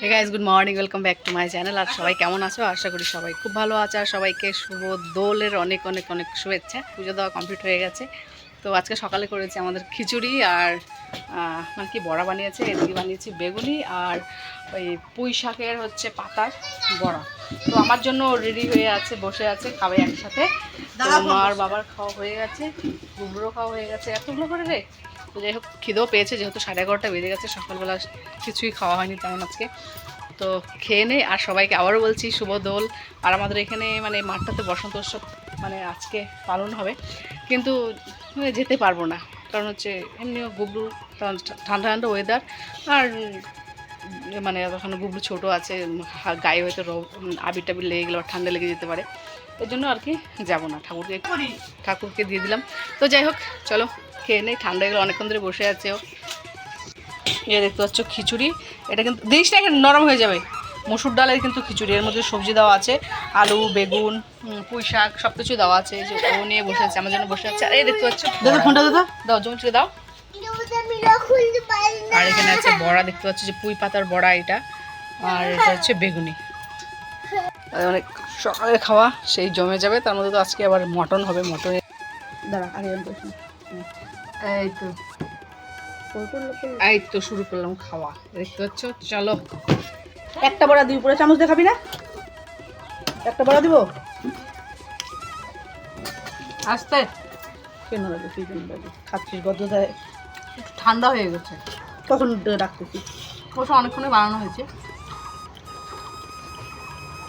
Hey guys good morning welcome back to my channel আর সবাই কেমন আছো? আশা করি সবাই খুব ভালো আছে আর সবাইকে শুভ দোলের অনেক অনেক অনেক শুভেচ্ছা। পুজো দেওয়া কমপ্লিট হয়ে গেছে। তো আজকে সকালে করেছি আমাদের খিচুড়ি আর মানে কি বড়া বানিয়েছে এদিকে বানিয়েছি বেগুনি আর ওই পুঁই শাকের হচ্ছে পাতার বড়া। তো আমার জন্য রেডি হয়ে আছে বসে আছে খাবে একসাথে। তো মার বাবার খাওয়া হয়ে গেছে গুবরো খাওয়া হয়ে গেছে। এতগুলো করে রে? তো যাই হোক খিদেও পেয়েছে যেহেতু সাড়ে এগারোটা বেজে গেছে সকালবেলা কিছুই খাওয়া হয়নি তেমন আজকে। তো খেয়ে নেই আর সবাইকে আবারও বলছি শুভ দোল। আর আমাদের এখানে মানে মাঠটাতে বসন্ত উৎসব মানে আজকে পালন হবে। কিন্তু মানে যেতে পারব না। কারণ হচ্ছে এমনিও গুবলু ঠান্ডা ঠান্ডা ওয়েদার আর মানে তখন গুবলু ছোটো আছে গায়ে হয়তো আবির টাবির লেগে গেলে ঠান্ডা লেগে যেতে পারে। এর জন্য আর কি যাব না। ঠাকুরকে ঠাকুরকে দিয়ে দিলাম। তো যাই হোক চলো। খেয়ে নেই ঠান্ডা গেলে অনেকক্ষণ ধরে বসে আছে ও। এ দেখতে পাচ্ছ খিচুড়ি। এটা কিন্তু দিস না এখানে নরম হয়ে যাবে। মসুর ডালের কিন্তু খিচুড়ি। এর মধ্যে সবজি দেওয়া আছে। আলু বেগুন পুঁই শাক সব কিছু দেওয়া আছে। যে ও নিয়ে বসে আছে আমার জন্য বসে আছে। আর এই দেখতে পাচ্ছ দাদা ফোনটা দাদা। দাও জমিয়ে দাও। আর এখানে আছে বড়া দেখতে পাচ্ছ যে পুঁই পাতার বড়া এটা। আর এটা হচ্ছে বেগুনি। অনেক সকালে খাওয়া সেই জমে যাবে। তার মধ্যে তো আজকে আবার মটন হবে মটন দাঁড়া আগে। এই তো? এই তো শুরু করলাম খাওয়া। দেখতে পাচ্ছ? চলো। একটা বড়া দিবি পুরো চামচ দেখাবি না? একটা বড়া দিব? আস্তে। কেন রাখবি? তুই কেন রাখবি? খাচ্ছিস গদ্যতায় একটু ঠান্ডা হয়ে গেছে। কখন রাখতেছি অবশ্য অনেকক্ষণই বানানো হয়েছে।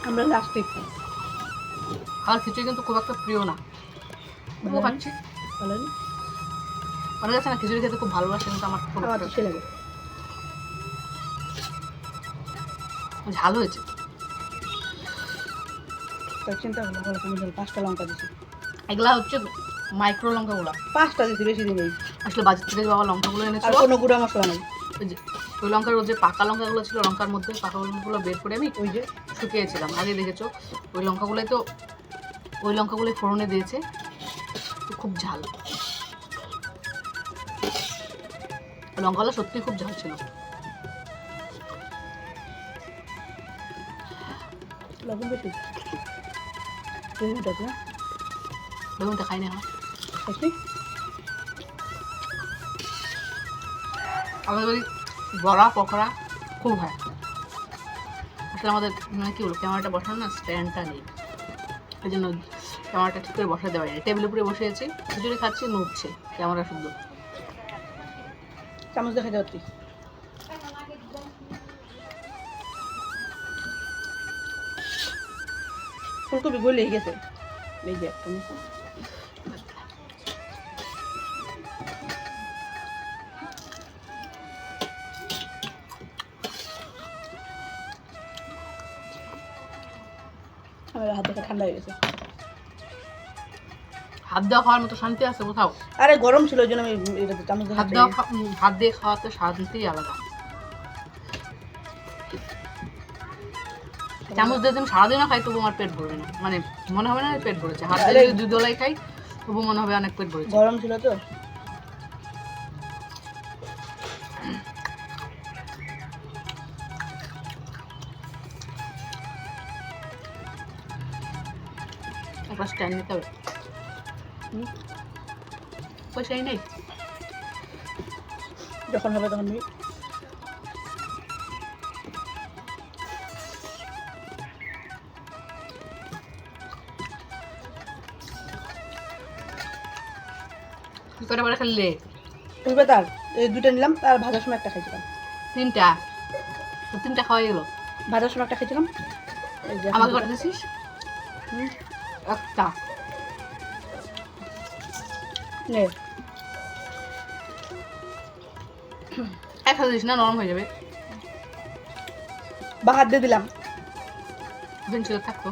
আমরা লাস্টে আর খিচুড়ি কিন্তু খুব একটা প্রিয় না। খাচ্ছি। ভালো না অনেক আছে না খিচুড়ি খেতে খুব ভালোবাসে কিন্তু আমার খুব লাগে ঝাল হয়েছে। চিন্তা ভালো তুমি পাঁচটা লঙ্কা দিছি। এগুলা হচ্ছে মাইক্রো লঙ্কাগুলো পাঁচটা দিছি বেশি দিন আসলে বাজার থেকে বাবা লঙ্কাগুলো আর এনেছিল কোনো গুঁড়া মশলা নেই। ওই যে ওই লঙ্কার যে পাকা লঙ্কাগুলো ছিল লঙ্কার মধ্যে পাকা লঙ্কাগুলো বের করে আমি ওই যে। শুকিয়েছিলাম আগে দেখেছ? ওই লঙ্কাগুলোই তো ওই লঙ্কাগুলোই ফোড়নে দিয়েছে তো খুব ঝাল। লঙ্কাগুলো সত্যি খুব ঝাল ছিল। লবণ বেশি বেগুনটা বেগুনটা খাই না খাইছি? আমাদের বাড়ি বড়া পকোড়া খুব হয় আসলে আমাদের মানে কী বলব ক্যামেরাটা বসানো না স্ট্যান্ডটা নেই। এই জন্য ক্যামেরাটা ঠিক করে বসাতে পারি টেবিলের উপরে বসে আছি। খিচুড়ি খাচ্ছি নড়ছে ক্যামেরা শুদ্ধ। চামচ দেখা যাচ্ছি ফুলকপি গলে গেছে। এই যে একটা। আমার হাত দেখে ঠান্ডা হয়ে গেছে। হাত দেওয়া খাওয়ার মতো শান্তি আছে কোথাও? আরে গরম ছিল ওই জন্য আমি এটা চামচ দিয়ে হাত দেওয়া হাত দিয়ে খাওয়াতে শান্তিই আলাদা। চামচ দিয়ে তুমি সারাদিনও খাই তবু আমার পেট ভরবে না। মানে মনে হবে না পেট ভরেছে। হাত দিয়ে যদি দুই দোলাই খাই তবু মনে হবে অনেক পেট ভরেছে। গরম ছিল তো। একটা স্ট্যান্ড নিতে হবে। পয়সাই নেই যখন হবে তখন নিবি। কি করে খেললে? এই দুটো নিলাম আর ভাজার সময় একটা খাইছিলাম। তিনটা? তিনটা খাওয়াই গেলো। ভাজার সময় একটা খাইছিলাম। আমাকে কটা দিছিস একটা নে। এক দিস না নরম হয়ে যাবে। বা হাত দিয়ে দিলাম। দিন থাকতো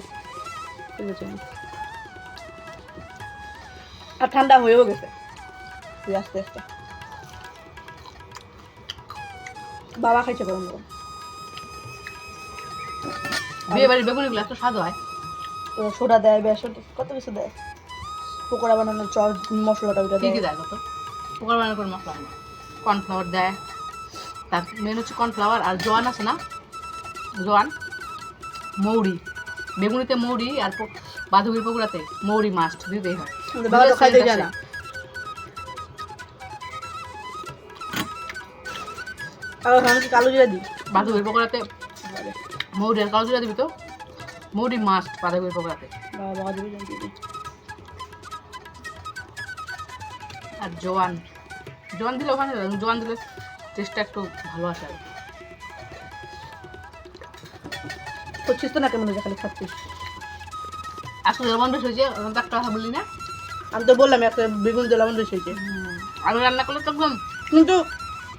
ঠিক আছে। আর ঠান্ডা হয়েও গেছে। আস্তে আস্তে। বাবা খাইছে গরম গরম। বিয়ে বাড়ির বেগুনিগুলো এত স্বাদ হয়। সোডা দেয় বেসন কত কিছু দেয়। পকোড়া বানানোর চল মশলাটা ওইটা দেয়? দেয় কত বানানোর কোনো মশলা না কর্নফ্লাওয়ার দেয়। তার মেন হচ্ছে কর্নফ্লাওয়ার আর জোয়ান আছে না? জোয়ান? মৌরি। বেগুনিতে মৌরি আর বাঁধাকপির পকোড়াতে মৌরি মাস্ট দিতেই হয়। তো কালো জিরা দিই। বাঁধাকপির পকোড়াতে মৌরি আর কালো জিরা দিবি তো? মৌরি মাস্ট বাঁধাকপির পকোড়াতে। আর জোয়ান। জোয়ান দিলে ওখানে জোয়ান দিলে টেস্টটা একটু ভালো আসে। করছিস তো না কেমন খালি খাচ্ছিস? আসলে লবণ বেশি হয়েছে তো একটা কথা বললি না? আমি তো বললাম একটা বেগুন দিয়ে লবণ বেশি হয়েছে। আমি রান্না করলে তো একদম কিন্তু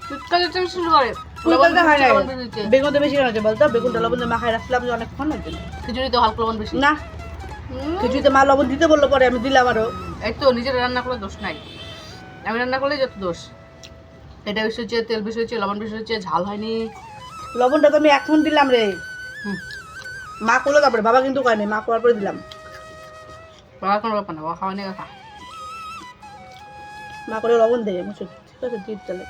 চিৎকার দিতে শুরু করে। তুই হয় না লবণ বেশি। বেগুন বেশি হয়েছে বলতো? বেগুনটা লবণ দিয়ে মাখায় রাখলাম যে অনেকক্ষণ হয়েছে। খিচুড়ি তো হালকা লবণ বেশি। না। কিছুতে মা লবণ দিতে বলল পরে আমি দিলাম আরও। এই তো নিজের রান্না করলে দোষ নাই। আমি রান্না করলে যত দোষ। এটা বেশি হচ্ছে তেল বেশি হচ্ছে লবণ বেশি হচ্ছে ঝাল হয়নি। লবণটা তো আমি এখন দিলাম রে। হুম। মা করল তারপরে বাবা কিন্তু করেনি মা করার পরে দিলাম। বাবা কোনো ব্যাপার না বাবা খাওয়া নিয়ে খা। মা করে লবণ দেয় মুছে ঠিক আছে দিয়ে তাহলে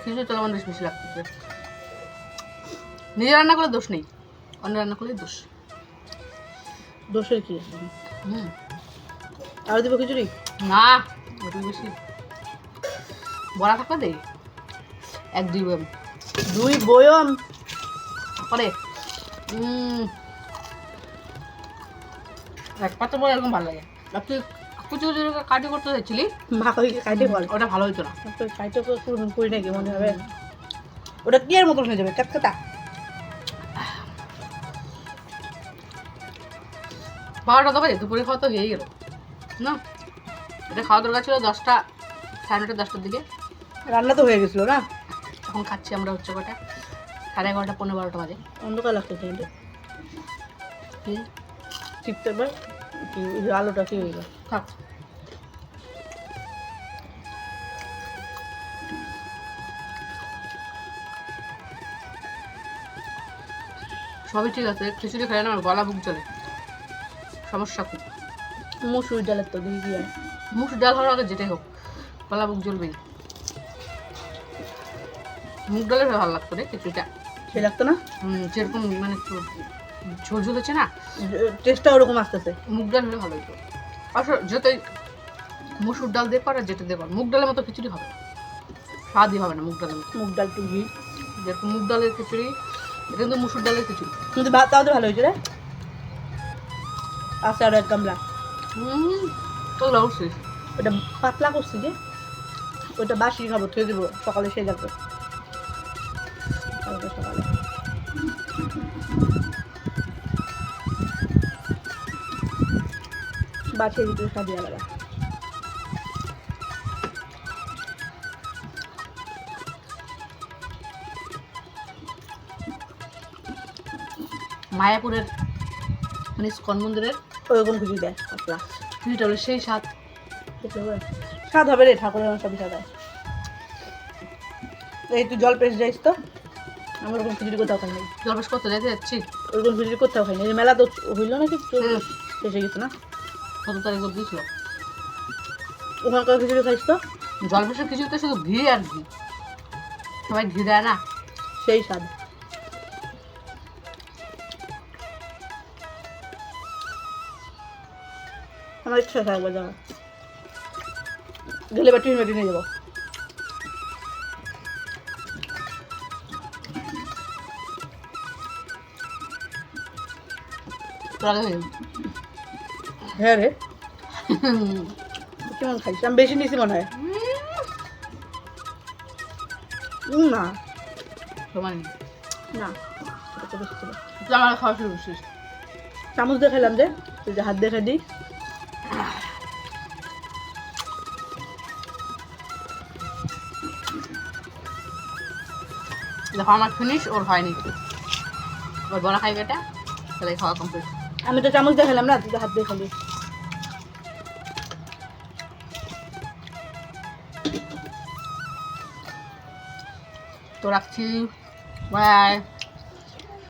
খিচুড়িতে লবণ বেশি বেশি লাগতেছে। নিজে রান্না করলে দোষ নেই অন্য রান্না করলে দোষ। দোষের কি? হুম। আর দিব খিচুড়ি? না ওটু বেশি বড়া থাকলে দে। এক দুই বোম দুই বয়ম? পরে উম, এক পাতা বড় এরকম ভালো লাগে। আর তুই কুচু কুচু কাটি করতে চাইছিলি কই খাইতে বল। ওটা ভালো হতো না। পুরো করি নাকি মনে হবে। ওটা কি এর মতন হয়ে যাবে? কাটকাটা বারোটা তো বাজে দুপুরে খাওয়া তো হয়ে গেল। না? এটা খাওয়া দরকার ছিল দশটা সাড়ে নটা দশটার দিকে। রান্না তো হয়ে গেছিল না? এখন খাচ্ছি আমরা হচ্ছে কটা সাড়ে এগারোটা পনেরো বারোটা বাজে। অন্ধকার লাগছে কিন্তু কি? টিপতে পার কি আলোটা কি হয়ে গেল। থাক। সবই ঠিক আছে খিচুড়ি খাই না আমার গলা বুক চলে সমস্যা খুব। মুসুর ডালের তো হয় মুখ ডাল হওয়ার আগে যেটাই হোক গলা বুক জ্বলবেই। মুগ ডালের ভালো লাগতো রে খিচুড়িটা। সে লাগতো না? যেরকম মানে ঝোল ঝোল হচ্ছে না? টেস্টটা ওরকম আসতেছে। মুগ ডাল হলে ভালো হতো আসলে যতই মুসুর ডাল দিয়ে আর যেটা দিয়ে কর মুগ ডালের মতো খিচুড়ি হবে না। স্বাদই হবে না মুগ ডালের মতো। মুগ ডাল টুকি যেরকম মুগ ডালের খিচুড়ি এটা কিন্তু মুসুর ডালের খিচুড়ি। কিন্তু ভাত তাও তো ভালো হয়েছে রে। আছে আরও এক গামলা। হুম তো অবশ্যই ওটা পাতলা করছি যে, ওটা বাসি খাব, থুয়ে দেবো, সকালে সেই লাগবে কালকে সকালে। বাছিয়ে দিতে সাজিয়ে আলাদা মায়াপুরের মানে ইস্কন মন্দিরের ওরকম কিছু দেয়, পাতলা। হলো সেই স্বাদ। স্বাদ হবে রে ঠাকুরের আমার সবই স্বাদ এই তুই জল পেস যাইস তো? আমার ওরকম খিচুড়ি কোথাও খাই নাই। জলবেশ করতে যাইতে যাচ্ছি? ওরকম খিচুড়ি কোথাও খাই নাই। মেলা তো হইল নাকি। এসে গেছে না? কত তারিখ অব্দি ছিল? ওখানকার খিচুড়ি খাইস তো? জলবেশের খিচুড়িতে শুধু ঘি আর ঘি। সবাই ঘি দেয় না? সেই স্বাদ। আমার ইচ্ছা আছে একবার যাওয়ার। গেলে বা বাটি নিয়ে যাব। হয়ে রে। কেমন আমি বেশি নিয়েছি মনে হয়। না। সমান আমার খাওয়া শুরু করছিস। চামচ দিয়ে খেলাম যে তুই যে হাত দেখে দিই দেখো আমার ফিনিশ ওর হয়নি। এবার বড়া খাইবে এটা তাহলে খাওয়া কমপ্লিট আমি তো চামচ দিয়ে খেলাম না তুই তো হাত দিয়ে খালি তো রাখছি। বাই